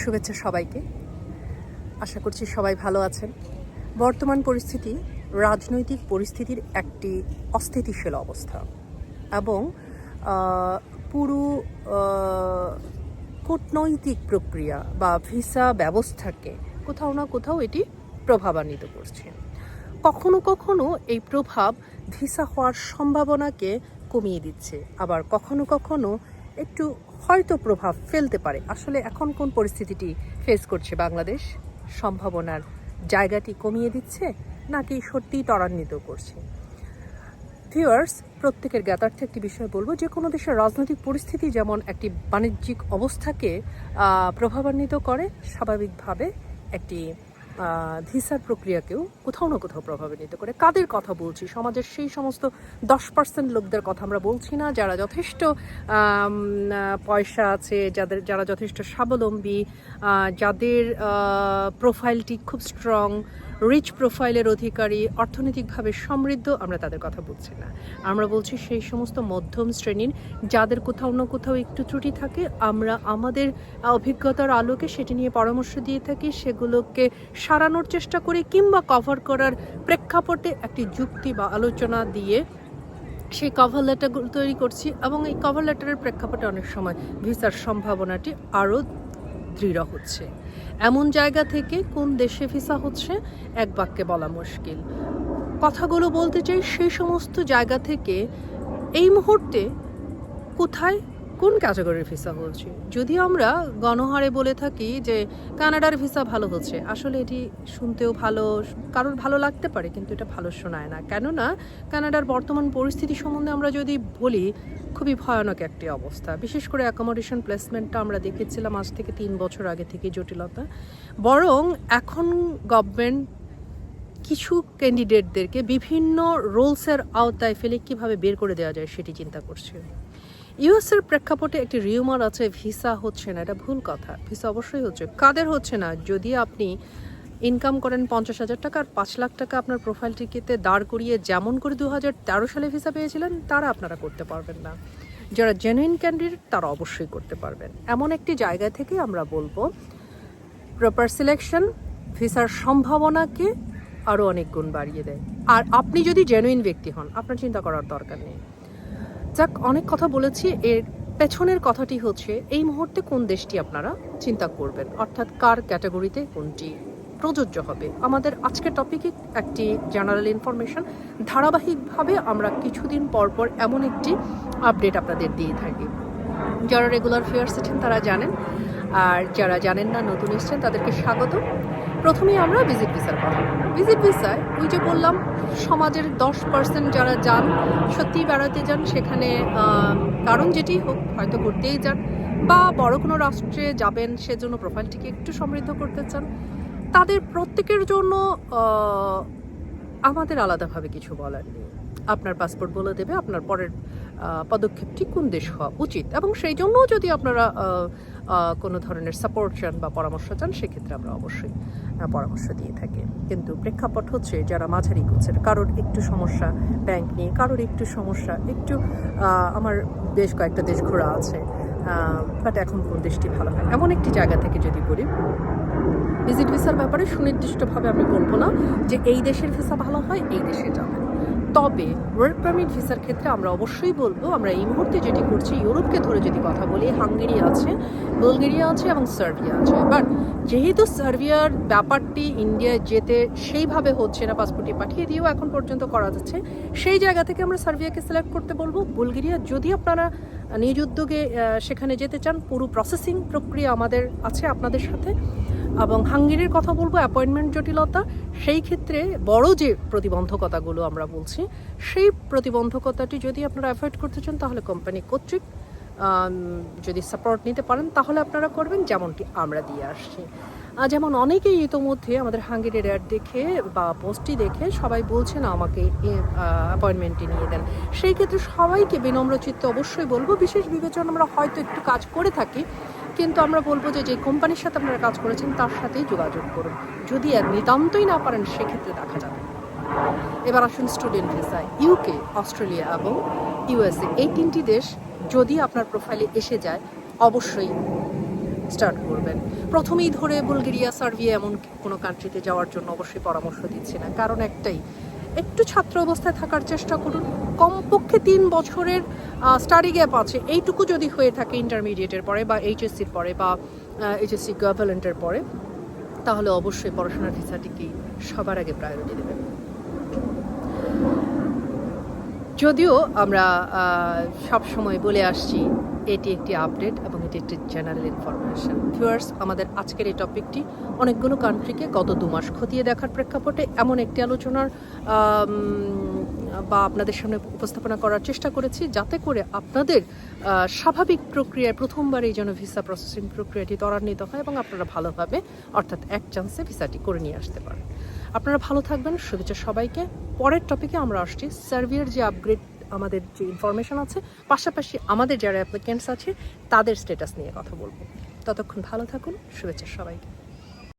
শুভেচ্ছা সবাইকে। আশা করছি সবাই ভালো আছেন। বর্তমান পরিস্থিতি রাজনৈতিক পরিস্থিতির একটি অস্থিতিশীল অবস্থা এবং পুরো কূটনৈতিক প্রক্রিয়া বা ভিসা ব্যবস্থাকে কোথাও না কোথাও এটি প্রভাবান্বিত করছে। কখনো কখনো এই প্রভাব ভিসা হওয়ার সম্ভাবনাকে কমিয়ে দিচ্ছে। আবার কখনো কখনো একটু হয়তো প্রভাব ফেলতে পারে। আসলে এখন কোন পরিস্থিতিটি ফেস করছে বাংলাদেশ? সম্ভাবনার জায়গাটি কমিয়ে দিচ্ছে নাকি সত্যিই ত্বরান্বিত করছে? ভিউয়ার্স প্রত্যেকের জ্ঞাতার্থে একটি বিষয় বলব, যে কোনো দেশের রাজনৈতিক পরিস্থিতি যেমন একটি বাণিজ্যিক অবস্থাকে প্রভাবান্বিত করে, স্বাভাবিকভাবে একটি ভিসার প্রক্রিয়াকেও কোথাও না কোথাও প্রভাবান্বিত করে। কাদের কথা বলছি? সমাজের সেই সমস্ত দশ পার্সেন্ট লোকদের কথা আমরা বলছি না, যারা যথেষ্ট পয়সা আছে, যাদের, যারা যথেষ্ট স্বাবলম্বী যাদের প্রোফাইলটি খুব স্ট্রং রিচ প্রোফাইলের অধিকারী, অর্থনৈতিকভাবে সমৃদ্ধ, আমরা তাদের কথা বলছি না। আমরা বলছি সেই সমস্ত মধ্যম শ্রেণির, যাদের কোথাও না কোথাও একটু ত্রুটি থাকে, আমরা আমাদের অভিজ্ঞতার আলোকে সেটি নিয়ে পরামর্শ দিয়ে থাকি, সেগুলোকে সারানোর চেষ্টা করি, কিংবা কভার করার প্রেক্ষাপটে একটি যুক্তি বা আলোচনা দিয়ে সেই কভার লেটারগুলো তৈরি করছি, এবং এই কভার লেটারের প্রেক্ষাপটে অনেক সময় ভিসার সম্ভাবনাটি আরও দৃঢ় হচ্ছে। এমন জায়গা থেকে কোন দেশে ভিসা হচ্ছে? এক বাক্যে বলা মুশকিল। কথাগুলো বলতে চাই, সেই সমস্ত জায়গা থেকে এই মুহূর্তে কোথায় কোন ক্যাটাগরির ভিসা হচ্ছে যদি আমরা গণহারে বলে থাকি যে কানাডার ভিসা ভালো হচ্ছে, আসলে এটি শুনতেও ভালো, কারোর ভালো লাগতে পারে, কিন্তু এটা ভালো শোনায় না। কেননা কানাডার বর্তমান পরিস্থিতি সম্বন্ধে আমরা যদি বলি, খুবই ভয়ানক একটি অবস্থা। বিশেষ করে অ্যাকোমোডেশন প্লেসমেন্টটা আমরা দেখেছিলাম আজ থেকে তিন বছর আগে থেকে জটিলতা। বরং এখন গভর্নমেন্ট কিছু ক্যান্ডিডেটদেরকে বিভিন্ন রোলসের আওতায় ফেলে কীভাবে বের করে দেওয়া যায় সেটি চিন্তা করছে। ইউএসের প্রেক্ষাপটে একটি রিউমার আছে, ভিসা হচ্ছে না, এটা ভুল কথা। ভিসা অবশ্যই হচ্ছে। কাদের হচ্ছে না? যদি আপনি ইনকাম করেন পঞ্চাশ হাজার টাকা আর পাঁচ লাখ টাকা আপনার প্রোফাইলটিকে দাঁড় করিয়ে যেমন করে দু হাজার তেরো সালে ভিসা পেয়েছিলেন, তারা আপনারা করতে পারবেন না। যারা জেনুইন ক্যান্ডিডেট তারা অবশ্যই করতে পারবেন। এমন একটি জায়গা থেকে আমরা বলব প্রপার সিলেকশন ভিসার সম্ভাবনাকে আরও অনেক গুণ বাড়িয়ে দেয়। আর আপনি যদি জেনুইন ব্যক্তি হন, আপনার চিন্তা করার দরকার নেই। যাক, অনেক কথা বলেছি। এর পেছনের কথাটি হচ্ছে, এই মুহূর্তে কোন দেশটি আপনারা চিন্তা করবেন? অর্থাৎ কার ক্যাটাগরিতে কোনটি প্রযোজ্য হবে? আমাদের আজকের টপিকে একটি জেনারেল ইনফরমেশন ধারাবাহিকভাবে আমরা কিছুদিন পর পর এমন একটি আপডেট আপনাদের দিয়ে থাকি। যারা রেগুলার ফেয়ার্স আছেন তারা জানেন। আর যারা জানেন না, নতুন এসছেন, তাদেরকে স্বাগত প্রথমেই আমরা ভিজিট ভিসার কথা ভিজিট ভিসায় ওই যে বললাম, সমাজের দশ পার্সেন্ট যারা যান, সত্যিই বেড়াতে যান, সেখানে কারণ যেটি হোক, হয়তো করতেই যান বা বড় কোনো রাষ্ট্রে যাবেন, সেজন্য প্রোফাইলটিকে একটু সমৃদ্ধ করতে চান, তাদের প্রত্যেকের জন্য আমাদের আলাদাভাবে কিছু বলার নেই। আপনার পাসপোর্ট বলে দেবে, আপনার পরের পদক্ষেপটি কোন দেশ হওয়া উচিত? এবং সেই জন্য যদি আপনারা কোনো ধরনের সাপোর্ট চান বা পরামর্শ চান, সেক্ষেত্রে আমরা অবশ্যই পরামর্শ দিয়ে থাকে। কিন্তু প্রেক্ষাপট হচ্ছে যারা মাঝারি গোছের কারোর একটু সমস্যা ব্যাংক নিয়ে, কারোর একটু সমস্যা, একটু আমার বেশ কয়েকটা দেশ ঘোরা আছে বাট এখন কোন দেশটি ভালো হয় এমন একটি জায়গা থেকে যদি করি ভিজিট ভিসার ব্যাপারে সুনির্দিষ্টভাবে আমি বলব না যে এই দেশের ভিসা ভালো হয়, এই দেশে যাবেন তবে ওয়ার্ক পারমিট ভিসার ক্ষেত্রে আমরা অবশ্যই বলব, আমরা এই মুহূর্তে যেটি করছি, ইউরোপকে ধরে যদি কথা বলি, হাঙ্গেরি আছে, বুলগেরিয়া আছে এবং সার্বিয়া আছে। বাট যেহেতু সার্বিয়ার ব্যাপারটি ইন্ডিয়ায় যেতে সেইভাবে হচ্ছে না পাসপোর্টটি পাঠিয়ে দিয়েও এখন পর্যন্ত করা যাচ্ছে, সেই জায়গা থেকে আমরা সার্বিয়াকে সিলেক্ট করতে বলব। বুলগেরিয়া, যদি আপনারা নিজ উদ্যোগে সেখানে যেতে চান, পুরো প্রসেসিং প্রক্রিয়া আমাদের আছে আপনাদের সাথে। এবং হাঙ্গেরির কথা বলব অ্যাপয়েন্টমেন্ট জটিলতা। সেই ক্ষেত্রে বড় যে প্রতিবন্ধকতাগুলো আমরা বলছি, সেই প্রতিবন্ধকতাটি যদি আপনারা অ্যাভয়েড করতে চান, তাহলে কোম্পানি কর্তৃক যদি সাপোর্ট নিতে পারেন, তাহলে আপনারা করবেন যেমনটি আমরা দিয়ে আসছি। যেমন অনেকেই ইতোমধ্যে আমাদের হাঙ্গেরির অ্যাড দেখে বা পোস্টটি দেখে সবাই বলছেন আমাকে অ্যাপয়েন্টমেন্টটি নিয়ে দেন। সেই ক্ষেত্রে সবাইকে বিনম্র চিত্তে অবশ্যই বলব, বিশেষ বিবেচনা আমরা হয়তো একটু কাজ করে থাকি কিন্তু আমরা বলব যে যে কোম্পানির সাথে আপনারা কাজ করেছেন, তার সাথেই যোগাযোগ করুন। যদি আর নিতান্তই না পারেন, সেক্ষেত্রে দেখা যাবে। এবার আসুন স্টুডেন্ট ভিসায় ইউকে অস্ট্রেলিয়া এবং ইউএসএ এই তিনটি দেশ যদি আপনার প্রোফাইলে এসে যায়, অবশ্যই স্টার্ট করবেন। প্রথমেই ধরে বুলগেরিয়া, সার্বিয়া এমন কোনো কান্ট্রিতে যাওয়ার জন্য অবশ্যই পরামর্শ দিচ্ছি না। কারণ একটাই একটু ছাত্র অবস্থায় থাকার চেষ্টা করুন। কমপক্ষে তিন বছরের স্টাডি গ্যাপ আছে। এইটুকু যদি হয়ে থাকে ইন্টারমিডিয়েটের পরে বা এইচএসসির পরে বা এইচএসসি গভর্নমেন্টের পরে, তাহলে অবশ্যই পড়াশোনার ভিসাটিকেই সবার আগে প্রায়োরিটি দেবেন যদিও আমরা সব সময় বলে আসছি এটি একটি আপডেট এবং এটি একটি জেনারেল ইনফরমেশন ভিউয়ার্স আমাদের আজকের এই টপিকটি অনেকগুলো কান্ট্রিকে গত দু মাস খতিয়ে দেখার প্রেক্ষাপটে এমন একটি আলোচনার বা আপনাদের সামনে উপস্থাপনা করার চেষ্টা করেছি যাতে করে আপনাদের স্বাভাবিক প্রক্রিয়ায় প্রথমবার এই যেন ভিসা প্রসেসিং প্রক্রিয়াটি ত্বরান্বিত হয় এবং আপনারা ভালোভাবে, অর্থাৎ এক চান্সে ভিসাটি করে নিয়ে আসতে পারেন। আপনারা ভালো থাকবেন, শুভেচ্ছা সবাইকে। পরের টপিকে আমরা আসছি। সার্ভিয়ার যে আপগ্রেড আমাদের যে ইনফরমেশন আছে, পাশাপাশি আমাদের যারা অ্যাপ্লিকেন্টস আছে, তাদের স্ট্যাটাস নিয়ে কথা বলব। ততক্ষণ ভালো থাকুন, শুভেচ্ছা সবাইকে।